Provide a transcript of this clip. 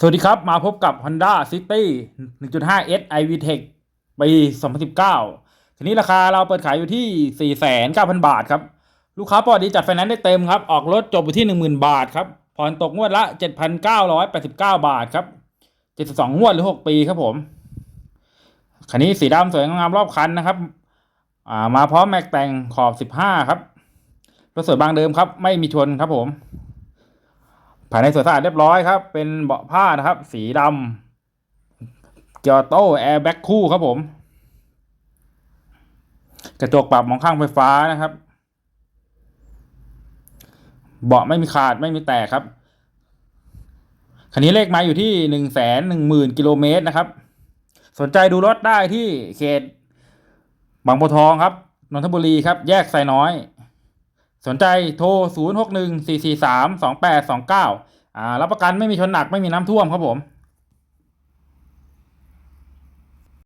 สวัสดีครับ มาพบกับ Honda City 1.5 S iV Tech ปี 2019 ทีนี้ราคาเราเปิดขายอยู่ที่ 4,900 บาทครับ ลูกค้าปอดีจัดไฟแนนซ์ได้เต็มครับ ออกรถจบอยู่ที่ 10,000 บาทครับ ผ่อนตกงวดละ 7,989 บาทครับ 72 งวดหรือ 6 ปีครับผม คันนี้สีดำสวยงามรอบคันนะครับ มาพร้อมแม็กแต่งขอบ 15 ครับ รถสวยบางเดิมครับ ไม่มีชนครับผม ภายในสวยสะอาดเรียบร้อยครับ เป็นเบาะผ้านะครับ สีดำเกียร์โต้แอร์แบ็คคู่ครับผม กระจกปรับมองข้างไฟฟ้านะครับ เบาะไม่มีขาดไม่มีแตกครับคันนี้เลขไมาอยู่ที่หนึ่งแสนหนึ่งหมื่นกิโลเมตรนะครับ สนใจดูรถได้ที่เขตบางบัวทองครับนนทบุรีครับ แยกไซน้อย สนใจโทร 0 6 1 4 4 3 2 8 2 9อ่ารับประกันไม่มีชนหนักไม่มีน้ำท่วมครับผม